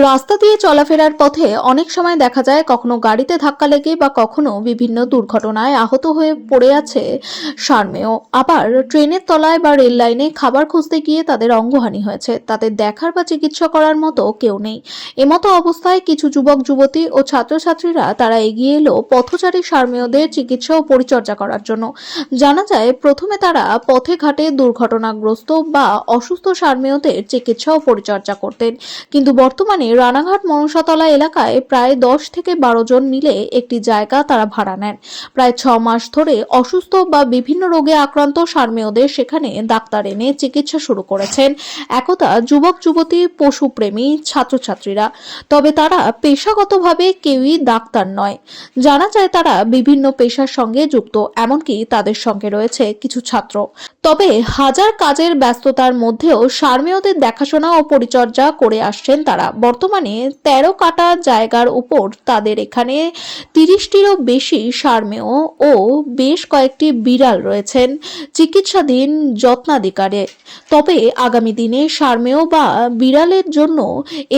রাস্তা দিয়ে চলাফেরার পথে অনেক সময় দেখা যায় কখনো গাড়িতে ধাক্কা লেগে বা কখনো বিভিন্ন দুর্ঘটনায় আহত হয়ে পড়ে আছে সারমেয়। আবার ট্রেনের তলায় বা রেল লাইনে খাবার খুঁজতে গিয়ে তাদের অঙ্গহানি হয়েছে। তাদের দেখার বা চিকিৎসা করার মতো কেউ নেই। এমতো অবস্থায় কিছু যুবক, যুবতী ও ছাত্রছাত্রীরা তারা এগিয়ে এলো পথচারী সারমেয়দের চিকিৎসা ও পরিচর্যা করার জন্য। জানা যায়, প্রথমে তারা পথে ঘাটে দুর্ঘটনাগ্রস্ত বা অসুস্থ সারমেয়দের চিকিৎসা ও পরিচর্যা করতেন। কিন্তু বর্তমানে রানাঘাট মনসাতলা এলাকায় প্রায় দশ থেকে বারো জন মিলে একটি জায়গা তারা ভাড়া নেন। প্রায় ছ মাস ধরে অসুস্থ বা বিভিন্ন রোগে আক্রান্ত সারমেয়দের সেখানে ডাক্তার এনে চিকিৎসা শুরু করেছেন। একতা যুবক, যুবতী, পশুপ্রেমী, ছাত্রছাত্রীরা। তবে তারা পেশাগতভাবে কেউই ডাক্তার নয়। জানা যায় তারা বিভিন্ন পেশার সঙ্গে যুক্ত, এমনকি তাদের সঙ্গে রয়েছে কিছু ছাত্র। তবে হাজার কাজের ব্যস্ততার মধ্যেও সারমেয়দের দেখাশোনা ও পরিচর্যা করে আসছেন তারা বর্তমানে তেরো কাটা জায়গার উপর তাদের এখানে তিরিশটিরও বেশি সারমেয় ও বেশ কয়েকটি বিড়াল রয়েছেন। চিকিৎসাধীন যত্নাধিকারে। তবে আগামী দিনে সারমেয় বা বিড়ালের জন্য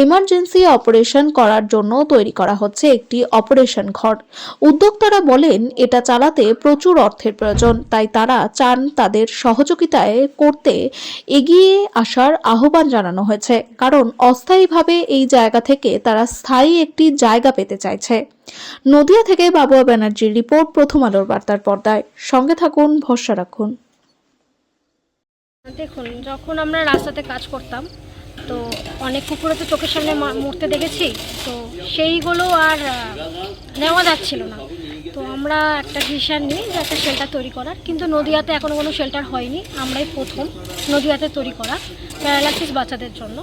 এমার্জেন্সি অপারেশন করার জন্য তৈরি করা হচ্ছে একটি অপারেশন ঘর। উদ্যোক্তারা বলেন, এটা চালাতে প্রচুর অর্থের প্রয়োজন, তাই তারা চান তাদের সহযোগিতায় করতে এগিয়ে আসার আহ্বান জানানো হয়েছে। কারণ, অস্থায়ীভাবে এই জায়গা থেকে তারা স্থায়ী একটি জায়গা পেতে চাইছে। নদিয়া থেকে বাবুয়া ব্যানার্জির রিপোর্ট প্রথম আলোর বার্তার পর্দায়। সঙ্গে থাকুন, ভরসা রাখুন। দেখুন, যখন আমরা রাস্তাতে কাজ করতাম, তো অনেক কুকুরে তো চোখের সামনে মরতে দেখেছি, তো সেইগুলো আর নেওয়া যাচ্ছিল না। তো আমরা একটা ডিসিশন নিই যে একটা শেল্টার তৈরি করার, কিন্তু নদিয়াতে এখনও কোনো শেল্টার হয়নি। আমরাই প্রথম নদিয়াতে তৈরি করা প্যারালাইসিস বাচ্চাদের জন্য।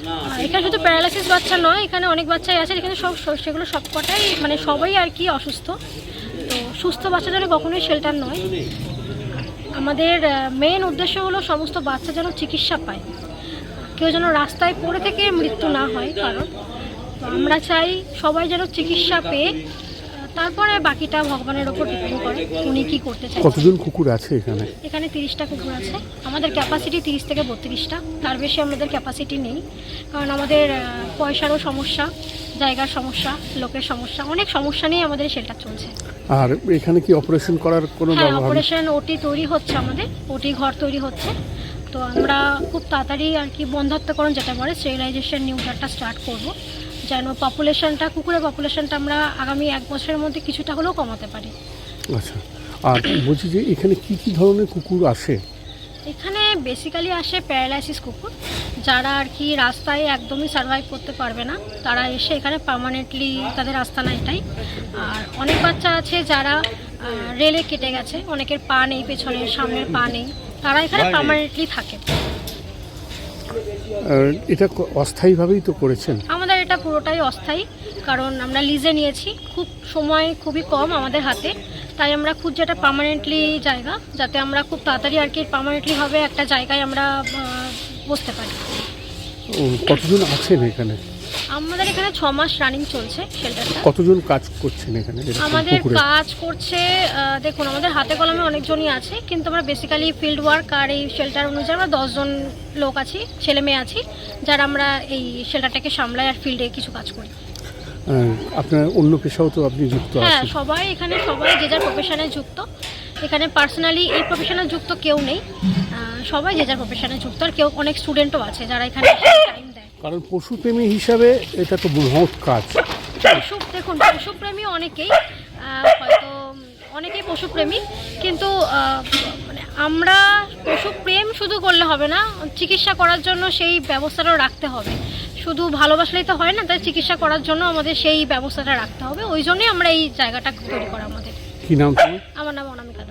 এখানে শুধু প্যারালাইসিস বাচ্চা নয় এখানে অনেক বাচ্চাই আছে এখানে সব সব- সেগুলো সবকটাই মানে সবাই আর কি অসুস্থ। তো সুস্থ যেন কখনোই শেল্টার নয়। আমাদের মেন উদ্দেশ্য হলো সমস্ত বাচ্চা যেন চিকিৎসা পায়। কেউ যেন রাস্তায় পড়ে থেকে মৃত্যু না হয় কারণ আমরা চাই সবাই যেন চিকিৎসা পেয়ে তারপরে বাকিটা ভগবানের ওপর ডিপেন্ড করে উনি কি করতে চাই কতজন কুকুর আছে এখানে? এখানে তিরিশটা কুকুর আছে। আমাদের ক্যাপাসিটি তিরিশ থেকে বত্রিশটা। তার বেশি আমাদের ক্যাপাসিটি নেই। কারণ আমাদের পয়সারও সমস্যা জায়গার সমস্যা লোকের সমস্যা অনেক সমস্যা নিয়ে আমাদের শেল্টার চলছে। আর এখানে কি অপারেশন করার কোনো হ্যাঁ অপারেশন ওটি তৈরি হচ্ছে আমাদের। ওটি ঘর তৈরি হচ্ছে। তো আমরা খুব তাড়াতাড়ি আর কি বন্ধাত্মকরণ যেটা বলে স্টেরিলাইজেশন নিউটারটা স্টার্ট করব। যেন পপুলেশনটা কুকুরের পপুলেশনটা আমরা আগামী এক বছরের মধ্যে কিছুটা হলেও কমাতে পারি। আচ্ছা আর বলছি যে এখানে কি কি ধরনের কুকুর আসে? এখানে বেসিক্যালি আসে প্যারালাইসিস কুকুর যারা আর কি রাস্তায় একদমই সার্ভাইভ করতে পারবে না। তারা এসে এখানে পার্মানেন্টলি তাদের আস্তানা এটাই। আর অনেক বাচ্চা আছে যারা রেলে কেটে গেছে অনেকের পা নেই পেছনের সামনের পা নেই। তারা এখানে পার্মানেন্টলি থাকে। আর এটা অস্থায়ীভাবেই তো করেছেন? আমাদের এটা পুরোটাই অস্থায়ী, কারণ আমরা লিজে নিয়েছি। খুব সময় খুবই কম আমাদের হাতে। তাই আমরা খুঁজছি একটা পার্মানেন্টলি জায়গা, যাতে আমরা খুব তাড়াতাড়ি আর কি পার্মানেন্টলি হবে একটা জায়গায় আমরা বসতে পারি। কতজন আছেন এখানে? আমাদের এখানে ছ মাস রানিং চলছে শেল্টারটা কতজন কাজ করছেন এখানে? আমাদের কাজ করছে দেখুন আমাদের হাতে কলমে অনেকজনই আছে কিন্তু আমরা বেসিক্যালি ফিল্ড ওয়ার্ক আর এই শেল্টার অনুযায়ী আমরা দশজন লোক আছি ছেলে মেয়ে আছি যারা আমরা এই শেল্টারটাকে সামলাই আর ফিল্ডে কিছু কাজ করি। আপনার অন্য পেশাও তো আপনি যুক্ত হ্যাঁ সবাই এখানে সবাই যে যার প্রফেশনে যুক্ত। এখানে পার্সোনালি এই প্রফেশনে যুক্ত কেউ নেই। সবাই যে যার প্রফেশনে যুক্ত আর কেউ অনেক স্টুডেন্টও আছে যারা এখানে কারণ পশুপ্রেমী হিসাবে এটা তো মহৎ কাজ। পশু দেখুন পশুপ্রেমী অনেকেই হয়তো অনেকেই পশুপ্রেমী কিন্তু মানে আমরা পশুপ্রেম শুধু করলে হবে না চিকিৎসা করার জন্য সেই ব্যবস্থাটাও রাখতে হবে। শুধু ভালোবাসলেই তো হয় না তাই চিকিৎসা করার জন্য আমাদের সেই ব্যবস্থাটা রাখতে হবে। ওই জন্যই আমরা এই জায়গাটা তৈরি করা আমাদের। কি নাম আমার নাম অনামিকা